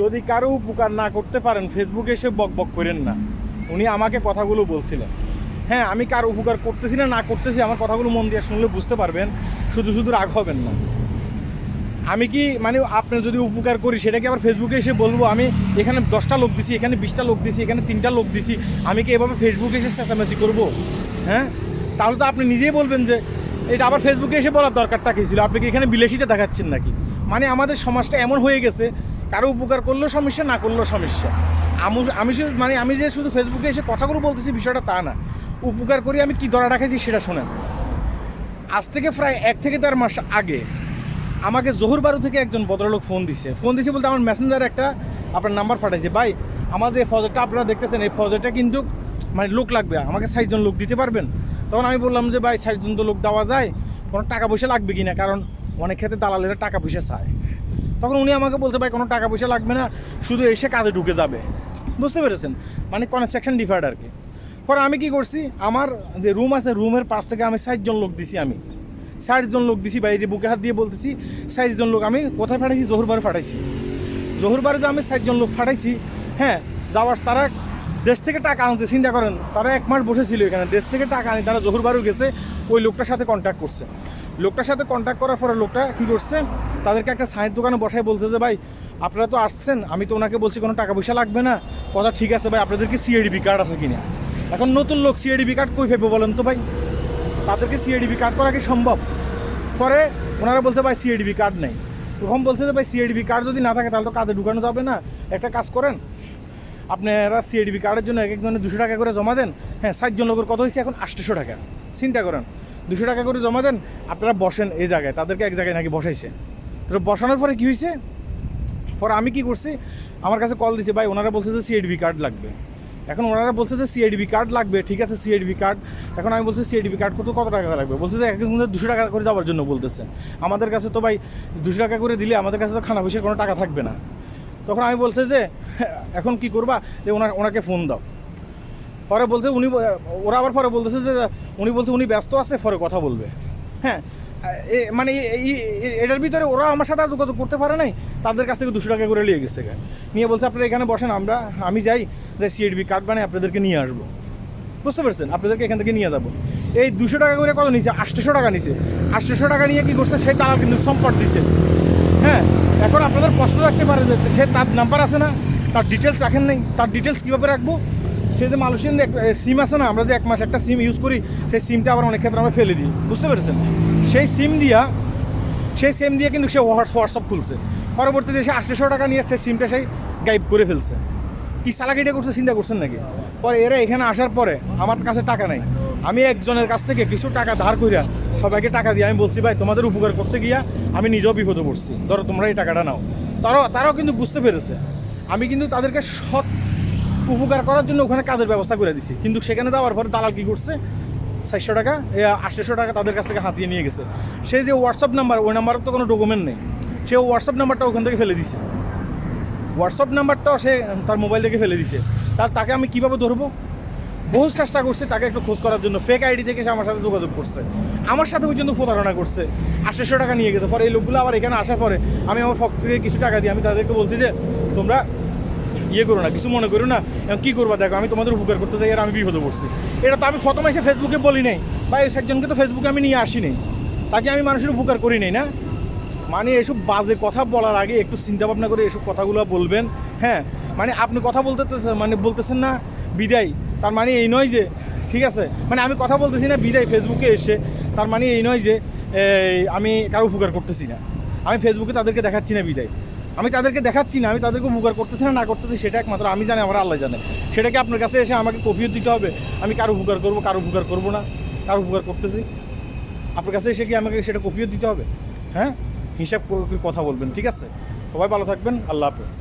যদি কারও উপকার না করতে পারেন ফেসবুকে এসে বক বক করেন না। উনি আমাকে কথাগুলো বলছিলেন। হ্যাঁ আমি কার উপকার করতেছি না না করতেছি, আমার কথাগুলো মন দিয়ে শুনলে বুঝতে পারবেন, শুধু শুধু রাগ হবেন না। আমি কি মানে আপনি যদি উপকার করি সেটাকে আবার ফেসবুকে এসে বলব, আমি এখানে দশটা লোক দিছি, এখানে বিশটা লোক দিছি, এখানে তিনটা লোক দিছি, আমি কি এভাবে ফেসবুকে এসে চেঁচামেচি করব? হ্যাঁ? তাহলে তো আপনি নিজেই বলবেন যে, এটা আবার ফেসবুকে এসে বলার দরকারটা কী ছিল? আপনি কি এখানে বিলাসিতে দেখাচ্ছেন নাকি? মানে আমাদের সমাজটা এমন হয়ে গেছে কারও উপকার করলেও সমস্যা, না করলেও সমস্যা। আমি আমি মানে আমি যে শুধু ফেসবুকে এসে কথাগুলো বলতেছি বিষয়টা তা না। উপকার করি আমি কি ধরা রাখেছি সেটা শোনেন। আজ থেকে প্রায় এক থেকে দেড় মাস আগে আমাকে জহুর বারু থেকে একজন ভদ্রলোক ফোন দিছে। ফোন দিছে বলতে আমার মেসেঞ্জারে একটা আপনার নাম্বার পাঠাইছে, ভাই আমাদের এই প্রজেক্টটা আপনারা দেখতেছেন, এই প্রজেক্টটা কিন্তু মানে লোক লাগবে, আমাকে ষাটজন লোক দিতে পারবেন? তখন আমি বললাম যে, ভাই ষাটজন তো লোক দেওয়া যায়, কোনো টাকা পয়সা লাগবে কি না কারণ অনেক ক্ষেত্রে দালালেরা টাকা পয়সা চায়। তখন উনি আমাকে বলছে, ভাই, কোনো টাকা পয়সা লাগবে না, শুধু এসে কাজে ঢুকে যাবে। বুঝতে পেরেছেন? মানে কনস্ট্রাকশন ডিফার্ড আর কি। পরে আমি কি করছি, আমার যে রুম আছে রুমের পাশ থেকে আমি ষাটজন লোক দিছি আমি। ষাটজন লোক দিছি, ভাই, এই যে বুকে হাত দিয়ে বলতেছি ষাটজন লোক, আমি কোথায় পাঠাইছি? জহুরবারে ফাটাইছি জহুরবারে যে আমি ষাটজন লোক ফাটাইছি হ্যাঁ যাওয়ার তারা দেশ থেকে টাকা আনছে, চিন্তা করেন, তারা এক মাস বসেছিল এখানে, দেশ থেকে টাকা আনি, তারা জহুরবারও গেছে, ওই লোকটার সাথে কন্ট্যাক্ট করছে। লোকটার সাথে কন্ট্যাক্ট করার পরে লোকটা কী করছে, তাদেরকে একটা সায়ের দোকানে বসায় বলছে যে, ভাই, আপনারা তো আসছেন, আমি তো ওনাকে বলছি কোনো টাকা পয়সা লাগবে না। কথা ঠিক আছে, ভাই, আপনাদের কি সিএডিবি কার্ড আছে কিনা? এখন নতুন লোক সিএডিবি কার্ড কই ফেলব বলেন তো, ভাই? তাদেরকে সিএডিবি কার্ড করা কি সম্ভব? পরে ওনারা বলছে, ভাই সিএডিবি কার্ড নেই। তখন বলছে যে, ভাই সিএডিবি কার্ড যদি না থাকে, তাহলে তো কাজে ঢুকানো যাবে না। একটা কাজ করেন, আপনারা সিএডিবি কার্ডের জন্য এক একজনের দুশো টাকা করে জমা দেন। হ্যাঁ ষাটজন লোকের কত হয়েছে এখন আটশোশো টাকা। চিন্তা করেন দুশো টাকা করে জমা দেন, আপনারা বসেন এই জায়গায়। তাদেরকে এক জায়গায় নাকি বসাইছে। তো বসানোর পরে কী হয়েছে? পরে আমি কি করছি, আমার কাছে কল দিছে, ভাই, ওনারা বলছে যে সিএডিবি কার্ড লাগবে। এখন ওনারা বলছে যে সিএডিবি কার্ড লাগবে, ঠিক আছে সিএডিবি কার্ড এখন আমি বলছি সিএডিবি কার্ড কত কত টাকা লাগবে? বলছে যে একজন দুশো টাকা করে দেওয়ার জন্য বলতেছে। আমাদের কাছে তো, ভাই, দুশো টাকা করে দিলে আমাদের কাছে তো খানা পয়সার কোনো টাকা থাকবে না। তখন আমি বলছে যে, এখন কি করবা? যে ওনার, ওনাকে ফোন দাও। পরে বলছে উনি, ওরা আবার পরে বলতেছে যে, উনি বলছে উনি ব্যস্ত আছে, পরে কথা বলবে। হ্যাঁ মানে এটার ভিতরে ওরা আমার সাথে আর যোগাযোগ করতে পারে নাই, তাদের কাছ থেকে দুশো টাকা করে নিয়ে গেছে। নিয়ে বলছে, আপনারা এখানে বসেন, আমরা, আমি যাই, যে সিএডবি কার্ড বানিয়ে আপনাদেরকে নিয়ে আসব। বুঝতে পারছেন? আপনাদেরকে এখান থেকে নিয়ে যাব। এই দুশো টাকা করে কত নিছে? আটশোশো টাকা নিছে। আটশোশো টাকা নিয়ে কি করছে? সে তারা কিন্তু সম্পদ দিচ্ছে হ্যাঁ এখন আপনাদের প্রশ্ন রাখতে পারে যে সে তার নাম্বার আছে না? তার ডিটেলস রাখেন নাই? তার ডিটেলস কীভাবে রাখব? সে যে মালয়েশিয়ান সিম আছে না, আমরা যে এক মাস একটা সিম ইউজ করি, সেই সিমটা আবার অনেক ক্ষেত্রে আমরা ফেলে দিই। বুঝতে পেরেছেন? সেই সিম দিয়া, সেই সিম দিয়ে কিন্তু সে হোয়াটসঅ্যাপ খুলছে। পরবর্তীতে সে আটশোশো টাকা নিয়ে সে সিমটা সেই গাইব করে ফেলছে। কি সালাকিটা করছে, চিন্তা করছেন নাকি? পরে এরা এখানে আসার পরে আমার কাছে টাকা নাই। আমি একজনের কাছ থেকে কিছু টাকা ধার করিয়া সবাইকে টাকা দিয়ে আমি বলছি, ভাই, তোমাদের উপকার করতে গিয়া আমি নিজেও বিপদে পড়ছি। ধরো, তোমরা এই টাকাটা নাও। তারাও তারাও কিন্তু বুঝতে পেরেছে। আমি কিন্তু তাদেরকে সৎ উপকার করার জন্য ওখানে কাজের ব্যবস্থা করে দিছি। কিন্তু সেখানে যাওয়ার পরে দালাল কী করছে? চারশো টাকা আটশোশো টাকা তাদের কাছ থেকে হাতিয়ে নিয়ে গেছে। সেই যে হোয়াটসঅ্যাপ নাম্বার ওই নাম্বারের তো কোনো ডকুমেন্ট নেই। সে হোয়াটসঅ্যাপ নাম্বারটা ওখান থেকে ফেলে দিছে। হোয়াটসঅ্যাপ নাম্বারটাও সে তার মোবাইল থেকে ফেলে দিছে। তার তাকে আমি কীভাবে ধরবো? বহু চেষ্টা করছে তাকে একটু খোঁজ করার জন্য। ফেক আইডি থেকে সে আমার সাথে যোগাযোগ করছে। আমার সাথে পর্যন্ত প্রতারণা করছে। আটশোশো টাকা নিয়ে গেছে। পরে এই লোকগুলো আবার এখানে আসার পরে আমি আমার পক্ষ থেকে কিছু টাকা দিই আমি তাদেরকে বলছি যে, তোমরা ইয়ে করো না, কিছু মনে করো না কী করবা দেখো, আমি তোমাদের উপকার করতে চাই, আর আমি বিপদে পড়ছি। এটা তো আমি প্রথমে এসে ফেসবুকে বলি নাই, বা এই সাতজনকে তো ফেসবুকে আমি নিয়ে আসি নাই। তাকে আমি মানুষের উপকার করি নাই না? মানে এসব বাজে কথা বলার আগে একটু চিন্তা ভাবনা করে এসব কথাগুলো বলবেন হ্যাঁ? মানে আপনি কথা বলতে মানে বলতেছেন না বিদায়, তার মানে এই নয় যে, ঠিক আছে? মানে আমি কথা বলতেছি না বিদায় ফেসবুকে এসে, তার মানে এই নয় যে আমি কারও উপকার করতেছি না। আমি ফেসবুকে তাদেরকে দেখাচ্ছি না বিদায়। আমি তাদেরকে দেখাচ্ছি না, আমি তাদেরকে উপকার করতেছি না না করতেছি সেটা একমাত্র আমি জানি, আমার আল্লাহ জানে। সেটাকে আপনার কাছে এসে আমাকে কফিয়ত দিতে হবে। আমি কারও উপকার করব, কারও উপকার করব না, কারও উপকার করতেছি। আপনার কাছে এসে কি আমাকে সেটা কফিয়ত দিতে হবে? হ্যাঁ? হিসাব করে কথা বলবেন, ঠিক আছে? সবাই ভালো থাকবেন, আল্লাহ হাফেজ।